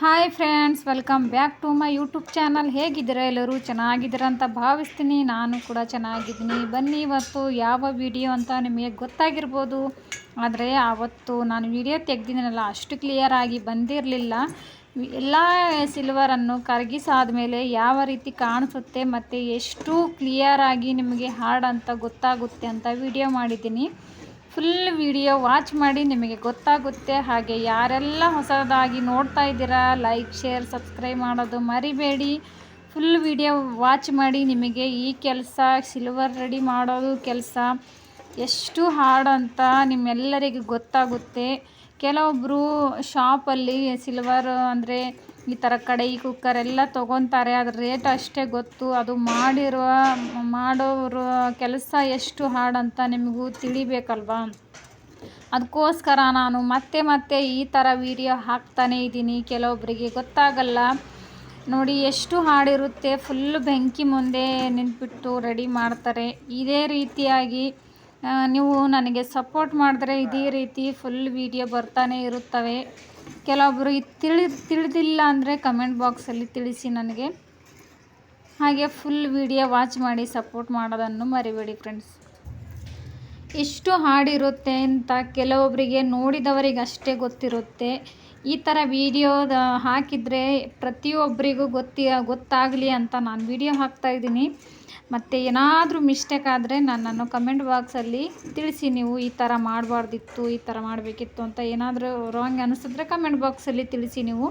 Hi friends welcome back to my YouTube channel ಹೇಗಿದ್ದೀರಾ ಎಲ್ಲರೂ? ಚೆನ್ನಾಗಿದ್ದೀರಾ ಅಂತ ಭಾವಿಸ್ತೀನಿ. ನಾನು ಕೂಡ ಚೆನ್ನಾಗಿದ್ದೀನಿ. ಬನ್ನಿ ಇವತ್ತು ಯಾವ ವಿಡಿಯೋ ಅಂತ ನಿಮಗೆ ಗೊತ್ತಾಗಿರ್ಬೋದು. ಆದರೆ ಆವತ್ತು ನಾನು ವಿಡಿಯೋ ತೆಗ್ದಿದ್ದೀನಲ್ಲ, ಅಷ್ಟು ಕ್ಲಿಯರಾಗಿ ಬಂದಿರಲಿಲ್ಲ. ಎಲ್ಲ ಸಿಲ್ವರನ್ನು ಕರಗಿಸಾದ ಮೇಲೆ ಯಾವ ರೀತಿ ಕಾಣಿಸುತ್ತೆ ಮತ್ತು ಎಷ್ಟು ಕ್ಲಿಯರಾಗಿ ನಿಮಗೆ ಹಾಡಂತ ಗೊತ್ತಾಗುತ್ತೆ ಅಂತ ವಿಡಿಯೋ ಮಾಡಿದ್ದೀನಿ. ಫುಲ್ ವಿಡಿಯೋ ವಾಚ್ ಮಾಡಿ ನಿಮಗೆ ಗೊತ್ತಾಗುತ್ತೆ. ಹಾಗೆ ಯಾರೆಲ್ಲ ಹೊಸದಾಗಿ ನೋಡ್ತಾ ಇದ್ದೀರಾ ಲೈಕ್ ಶೇರ್ ಸಬ್ಸ್ಕ್ರೈಬ್ ಮಾಡೋದು ಮರಿಬೇಡಿ. ಫುಲ್ ವಿಡಿಯೋ ವಾಚ್ ಮಾಡಿ ನಿಮಗೆ ಈ ಕೆಲಸ ಸಿಲ್ವರ್ ರೆಡಿ ಮಾಡೋದು ಕೆಲಸ ಎಷ್ಟು ಹಾರ್ಡ್ ಅಂತ ನಿಮ್ಮೆಲ್ಲರಿಗೂ ಗೊತ್ತಾಗುತ್ತೆ. ಕೆಲವೊಬ್ಬರು ಶಾಪಲ್ಲಿ ಸಿಲ್ವರ್ ಅಂದರೆ ಈ ಥರ ಕಡಾಯಿ ಕುಕ್ಕರ್ ಎಲ್ಲ ತೊಗೊತಾರೆ. ಅದ್ರ ರೇಟ್ ಅಷ್ಟೇ ಗೊತ್ತು. ಅದು ಮಾಡಿರುವ ಮಾಡೋರು ಕೆಲಸ ಎಷ್ಟು ಹಾರ್ಡಂತ ನಿಮಗೂ ತಿಳಿಬೇಕಲ್ವಾ? ಅದಕ್ಕೋಸ್ಕರ ನಾನು ಮತ್ತೆ ಮತ್ತೆ ಈ ಥರ ವೀಡಿಯೋ ಹಾಕ್ತಾನೇ ಇದ್ದೀನಿ. ಕೆಲವೊಬ್ಬರಿಗೆ ಗೊತ್ತಾಗಲ್ಲ. ನೋಡಿ, ಎಷ್ಟು ಹಾಡಿರುತ್ತೆ ಫುಲ್ ಬೆಂಕಿ ಮುಂದೆ ನಿಂತ್ಬಿಟ್ಟು ರೆಡಿ ಮಾಡ್ತಾರೆ. ಇದೇ ರೀತಿಯಾಗಿ ನೀವು ನನಗೆ ಸಪೋರ್ಟ್ ಮಾಡಿದ್ರೆ ಇದೇ ರೀತಿ ಫುಲ್ ವೀಡಿಯೋ ಬರ್ತಾನೆ ಇರುತ್ತವೆ. ಕೆಲವೊಬ್ಬರು ತಿಳಿ ತಿಳಿದಿಲ್ಲ ಅಂದರೆ ಕಮೆಂಟ್ ಬಾಕ್ಸಲ್ಲಿ ತಿಳಿಸಿ ನನಗೆ. ಹಾಗೆ ಫುಲ್ ವಿಡಿಯೋ ವಾಚ್ ಮಾಡಿ ಸಪೋರ್ಟ್ ಮಾಡೋದನ್ನು ಮರಿಬೇಡಿ ಫ್ರೆಂಡ್ಸ್ ಎಷ್ಟು ಹಾಡಿರುತ್ತೆ ಅಂತ ಕೆಲವೊಬ್ಬರಿಗೆ ನೋಡಿದವರಿಗೆ ಅಷ್ಟೇ ಗೊತ್ತಿರುತ್ತೆ. ಈ ಥರ ವಿಡಿಯೋದ ಹಾಕಿದರೆ ಪ್ರತಿಯೊಬ್ಬರಿಗೂ ಗೊತ್ತಿ, ಗೊತ್ತಾಗಲಿ ಅಂತ ನಾನು ವೀಡಿಯೋ ಹಾಕ್ತಾಯಿದ್ದೀನಿ ಮತ್ತು ಏನಾದರೂ ಮಿಸ್ಟೇಕ್ ಆದರೆ ನನ್ನನ್ನು ಕಮೆಂಟ್ ಬಾಕ್ಸಲ್ಲಿ ತಿಳಿಸಿ ನೀವು ಈ ಥರ ಮಾಡಬಾರ್ದಿತ್ತು, ಈ ಥರ ಮಾಡಬೇಕಿತ್ತು ಅಂತ ಏನಾದರೂ ರಾಂಗ್ ಅನಿಸಿದ್ರೆ ಕಮೆಂಟ್ ಬಾಕ್ಸಲ್ಲಿ ತಿಳಿಸಿ ನೀವು.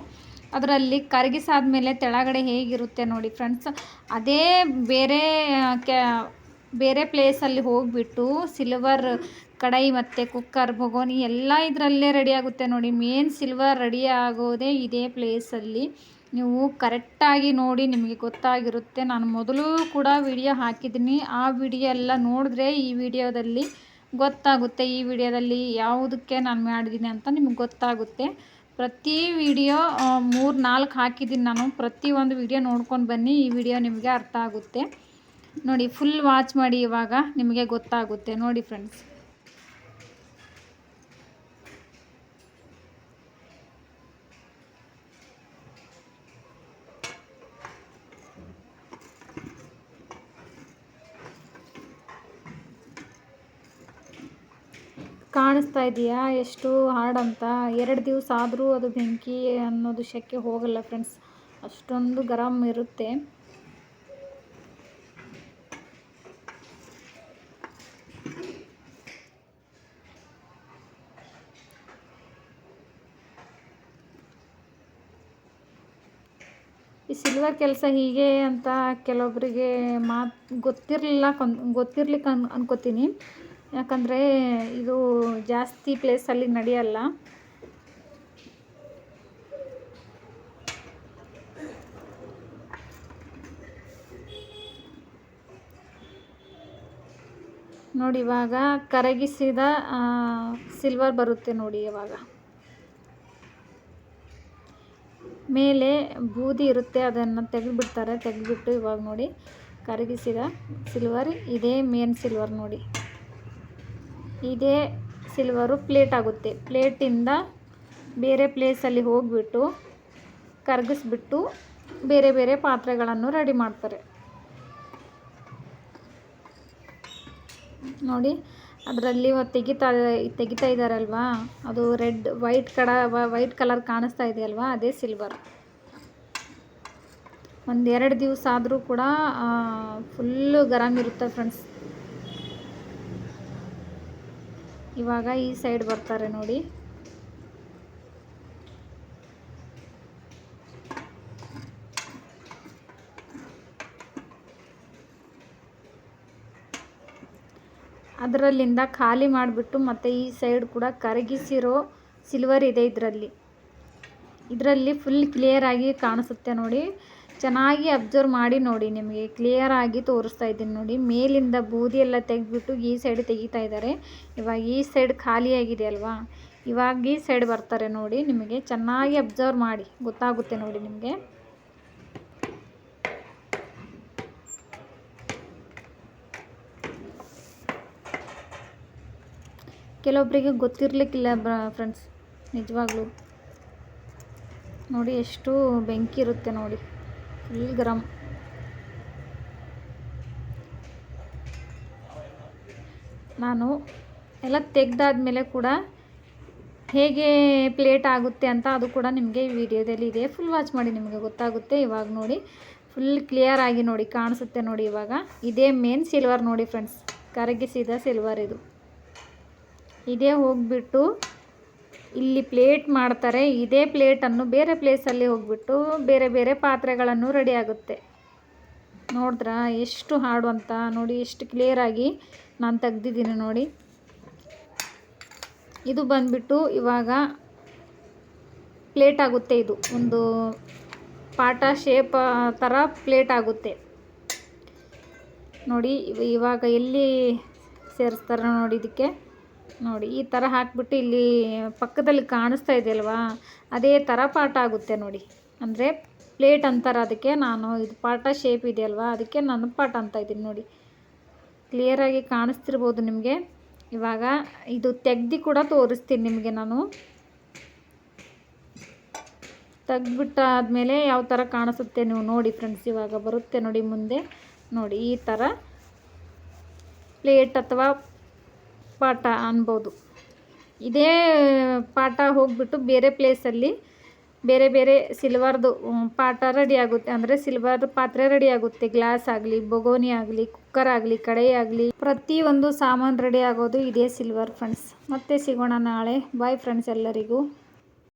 ಅದರಲ್ಲಿ ಕರಗಿಸಾದ್ಮೇಲೆ ತೆಳಗಡೆ ಹೇಗಿರುತ್ತೆ ನೋಡಿ ಫ್ರೆಂಡ್ಸ್ ಅದೇ ಬೇರೆ ಕ್ಯಾ ಬೇರೆ ಪ್ಲೇಸಲ್ಲಿ ಹೋಗಿಬಿಟ್ಟು ಸಿಲ್ವರ್ ಕಡಾಯಿ ಮತ್ತು ಕುಕ್ಕರ್ ಬೊಗೋನಿ ಎಲ್ಲ ಇದರಲ್ಲೇ ರೆಡಿಯಾಗುತ್ತೆ ನೋಡಿ. ಮೇನ್ ಸಿಲ್ವರ್ ರೆಡಿ ಆಗೋದೇ ಇದೇ ಪ್ಲೇಸಲ್ಲಿ ನೀವು ಕರೆಕ್ಟಾಗಿ ನೋಡಿ ನಿಮಗೆ ಗೊತ್ತಾಗಿರುತ್ತೆ. ನಾನು ಮೊದಲು ಕೂಡ ವಿಡಿಯೋ ಹಾಕಿದ್ದೀನಿ. ಆ ವಿಡಿಯೋ ಎಲ್ಲ ನೋಡಿದ್ರೆ ಈ ವಿಡಿಯೋದಲ್ಲಿ ಗೊತ್ತಾಗುತ್ತೆ. ಈ ವಿಡಿಯೋದಲ್ಲಿ ಯಾವುದಕ್ಕೆ ನಾನು ಮಾಡಿದ್ದೀನಿ ಅಂತ ನಿಮಗೆ ಗೊತ್ತಾಗುತ್ತೆ. ಪ್ರತಿ ವಿಡಿಯೋ ಮೂರು, ನಾಲ್ಕು ಹಾಕಿದ್ದೀನಿ ನಾನು. ಪ್ರತಿಯೊಂದು ವಿಡಿಯೋ ನೋಡ್ಕೊಂಡು ಬನ್ನಿ, ಈ ವಿಡಿಯೋ ನಿಮಗೆ ಅರ್ಥ ಆಗುತ್ತೆ. ನೋಡಿ ಫುಲ್ ವಾಚ್ ಮಾಡಿ ಇವಾಗ ನಿಮಗೆ ಗೊತ್ತಾಗುತ್ತೆ. ನೋಡಿ ಫ್ರೆಂಡ್ಸ್ ಕಾಣಿಸ್ತಾ ಇದೆಯಾ? ಎಷ್ಟು ಹಾಡಂತ ಎರಡು ದಿವಸ ಆದರೂ ಅದು ಬೆಂಕಿ ಅನ್ನೋದು ಶೆಕೆ ಹೋಗಲ್ಲ ಫ್ರೆಂಡ್ಸ್. ಅಷ್ಟೊಂದು ಗರಂ ಇರುತ್ತೆ. ಈ ಸಿಲ್ವರ್ ಕೆಲಸ ಹೀಗೆ ಅಂತ ಕೆಲವೊಬ್ಬರಿಗೆ ಮಾತು ಗೊತ್ತಿರಲಿಲ್ಲ ಕನ್ ಗೊತ್ತಿರ್ಲಿಕ್ಕೆ ಅನ್, ಅನ್ಕೋತೀನಿ. ಯಾಕಂದರೆ ಇದು ಜಾಸ್ತಿ ಪ್ಲೇಸಲ್ಲಿ ನಡೆಯಲ್ಲ. ನೋಡಿ, ಇವಾಗ ಕರಗಿಸಿದ ಸಿಲ್ವರ್ ಬರುತ್ತೆ ನೋಡಿ ಇವಾಗ. ಮೇಲೆ ಬೂದಿ ಇರುತ್ತೆ, ಅದನ್ನು ತೆಗೆದುಬಿಡ್ತಾರೆ, ತೆಗೆದುಬಿಟ್ಟು ಇವಾಗ ನೋಡಿ, ಕರಗಿಸಿದ ಸಿಲ್ವರ್ ಇದೇ ಮೇನ್ ಸಿಲ್ವರ್ ನೋಡಿ. ಇದೇ ಸಿಲ್ವರು ಪ್ಲೇಟ್ ಆಗುತ್ತೆ. ಪ್ಲೇಟಿಂದ ಬೇರೆ ಪ್ಲೇಸಲ್ಲಿ ಹೋಗಿಬಿಟ್ಟು ಕರಗಿಸ್ಬಿಟ್ಟು ಬೇರೆ ಬೇರೆ ಪಾತ್ರೆಗಳನ್ನು ರೆಡಿ ಮಾಡ್ತಾರೆ. ನೋಡಿ, ಅದರಲ್ಲಿ ತೆಗಿತಾ ತೆಗಿತಾ ಇದ್ದಾರಲ್ವಾ ಅದು ರೆಡ್ ವೈಟ್ ಕಡ ವೈಟ್ ಕಲರ್ ಕಾಣಿಸ್ತಾ ಇದೆಯಲ್ವಾ ಅದೇ ಸಿಲ್ವರ್ ಒಂದೆರಡು ದಿವಸ ಆದರೂ ಕೂಡ ಫುಲ್ಲು ಗರಂ ಇರುತ್ತೆ ಫ್ರೆಂಡ್ಸ್ ಇವಾಗ ಈ ಸೈಡ್ ಬರ್ತಾರೆ ನೋಡಿ. ಅದರಲ್ಲಿಂದ ಖಾಲಿ ಮಾಡಿಬಿಟ್ಟು ಮತ್ತೆ ಈ ಸೈಡ್ ಕೂಡ ಕರಗಿಸಿರೋ ಸಿಲ್ವರ್ ಇದೆ ಇದರಲ್ಲಿ. ಇದರಲ್ಲಿ ಫುಲ್ ಕ್ಲಿಯರ್ ಆಗಿ ಕಾಣಿಸುತ್ತೆ ನೋಡಿ. ಚೆನ್ನಾಗಿ ಅಬ್ಸರ್ವ್ ಮಾಡಿ ನೋಡಿ, ನಿಮಗೆ ಕ್ಲಿಯರ್ ಆಗಿ ತೋರಿಸ್ತಾ ಇದ್ದೀನಿ ನೋಡಿ. ಮೇಲಿಂದ ಬೂದಿ ಎಲ್ಲ ತೆಗೆದ್ಬಿಟ್ಟು ಈ ಸೈಡ್ ತೆಗಿತಾ ಇದ್ದಾರೆ. ಇವಾಗ ಈ ಸೈಡ್ ಖಾಲಿಯಾಗಿದೆ ಅಲ್ವಾ? ಇವಾಗ ಈ ಸೈಡ್ ಬರ್ತಾರೆ ನೋಡಿ, ನಿಮಗೆ ಚೆನ್ನಾಗಿ ಅಬ್ಸರ್ವ್ ಮಾಡಿ. ಗೊತ್ತಾಗುತ್ತೆ ನೋಡಿ ನಿಮಗೆ. ಕೆಲವೊಬ್ಬರಿಗೆ ಗೊತ್ತಿರಲಿಕ್ಕಿಲ್ಲ ಫ್ರೆಂಡ್ಸ್ ನಿಜವಾಗ್ಲೂ. ನೋಡಿ, ಎಷ್ಟು ಬೆಂಕಿ ಇರುತ್ತೆ ನೋಡಿ. ಫುಲ್ ಗರಂ. ನಾನು ಎಲ್ಲ ತೆಗೆದಾದ್ಮೇಲೆ ಕೂಡ ಹೇಗೆ ಪ್ಲೇಟ್ ಆಗುತ್ತೆ ಅಂತ ಅದು ಕೂಡ ನಿಮಗೆ ಈ ವಿಡಿಯೋದಲ್ಲಿ ಇದೆ. ಫುಲ್ ವಾಚ್ ಮಾಡಿ ನಿಮಗೆ ಗೊತ್ತಾಗುತ್ತೆ. ಇವಾಗ ನೋಡಿ ಫುಲ್ ಕ್ಲಿಯರ್ ಆಗಿ ನೋಡಿ, ಕಾಣಿಸುತ್ತೆ ನೋಡಿ ಇವಾಗ. ಇದೇ ಮೇನ್ ಸಿಲ್ವರ್ ನೋಡಿ ಫ್ರೆಂಡ್ಸ್ ಕರಗಿಸಿದ ಸಿಲ್ವರ್ ಇದು. ಇದೇ ಹೋಗಿಬಿಟ್ಟು ಇಲ್ಲಿ ಪ್ಲೇಟ್ ಮಾಡ್ತಾರೆ. ಇದೇ ಪ್ಲೇಟನ್ನು ಬೇರೆ ಪ್ಲೇಸಲ್ಲಿ ಹೋಗಿಬಿಟ್ಟು ಬೇರೆ ಬೇರೆ ಪಾತ್ರೆಗಳನ್ನು ರೆಡಿ ಆಗುತ್ತೆ. ನೋಡಿದ್ರಾ? ಎಷ್ಟು ಹಾಡು ಅಂತ. ನೋಡಿ, ಎಷ್ಟು ಕ್ಲಿಯರಾಗಿ ನಾನು ತೆಗ್ದಿದ್ದೀನಿ ನೋಡಿ. ಇದು ಬಂದ್ಬಿಟ್ಟು ಇವಾಗ ಪ್ಲೇಟ್ ಆಗುತ್ತೆ ಇದು. ಒಂದು ಪಾಟ ಶೇಪ್ ಥರ ಪ್ಲೇಟ್ ಆಗುತ್ತೆ. ನೋಡಿ, ಇವ- ಇವಾಗ ಎಲ್ಲಿ ಸೇರಿಸ್ತಾರೆ ನೋಡಿ ಇದಕ್ಕೆ. ನೋಡಿ, ಈ ಥರ ಹಾಕ್ಬಿಟ್ಟು ಇಲ್ಲಿ ಪಕ್ಕದಲ್ಲಿ ಕಾಣಿಸ್ತಾ ಇದೆಯಲ್ವಾ? ಅದೇ ಥರ ಪಾಠ ಆಗುತ್ತೆ ನೋಡಿ. ಅಂದರೆ ಪ್ಲೇಟ್ ಅಂತಾರೆ ಅದಕ್ಕೆ ನಾನು, ಇದು ಪಾಠ ಶೇಪ್ ಇದೆಯಲ್ವಾ? ಅದಕ್ಕೆ ನಾನು ಪಾಠ ಅಂತ ಇದ್ದೀನಿ ನೋಡಿ. ಕ್ಲಿಯರಾಗಿ ಕಾಣಿಸ್ತಿರ್ಬೋದು ನಿಮಗೆ? ಇವಾಗ ಇದು ತೆಗ್ದು ಕೂಡ ತೋರಿಸ್ತೀನಿ ನಿಮಗೆ ನಾನು. ತೆಗ್ದ್ಬಿಟ್ಟಾದ್ಮೇಲೆ ಯಾವ ಥರ ಕಾಣಿಸುತ್ತೆ ನೀವು ನೋಡಿ ಫ್ರೆಂಡ್ಸ್ ಇವಾಗ ಬರುತ್ತೆ ನೋಡಿ ಮುಂದೆ. ನೋಡಿ, ಈ ಥರ ಪ್ಲೇಟ್ ಅಥವಾ ಪಾಠ ಅನ್ಬೋದು. ಇದೇ ಪಾಠ ಹೋಗ್ಬಿಟ್ಟು ಬೇರೆ ಪ್ಲೇಸಲ್ಲಿ ಬೇರೆ ಬೇರೆ ಸಿಲ್ವರ್ದು ಪಾಠ ರೆಡಿ ಆಗುತ್ತೆ. ಅಂದರೆ ಸಿಲ್ವರ್ ಪಾತ್ರೆ ರೆಡಿ ಆಗುತ್ತೆ. ಗ್ಲಾಸ್ ಆಗಲಿ ಬೊಗೋನಿ ಆಗಲಿ ಕುಕ್ಕರ್ ಆಗಲಿ ಕಡಾಯಿ ಆಗಲಿ. ಪ್ರತಿಯೊಂದು ಸಾಮಾನು ರೆಡಿ ಆಗೋದು ಇದೇ ಸಿಲ್ವರ್ ಫ್ರೆಂಡ್ಸ್ ಮತ್ತೆ ಸಿಗೋಣ ನಾಳೆ. ಬಾಯ್ ಫ್ರೆಂಡ್ಸ್ ಎಲ್ಲರಿಗೂ.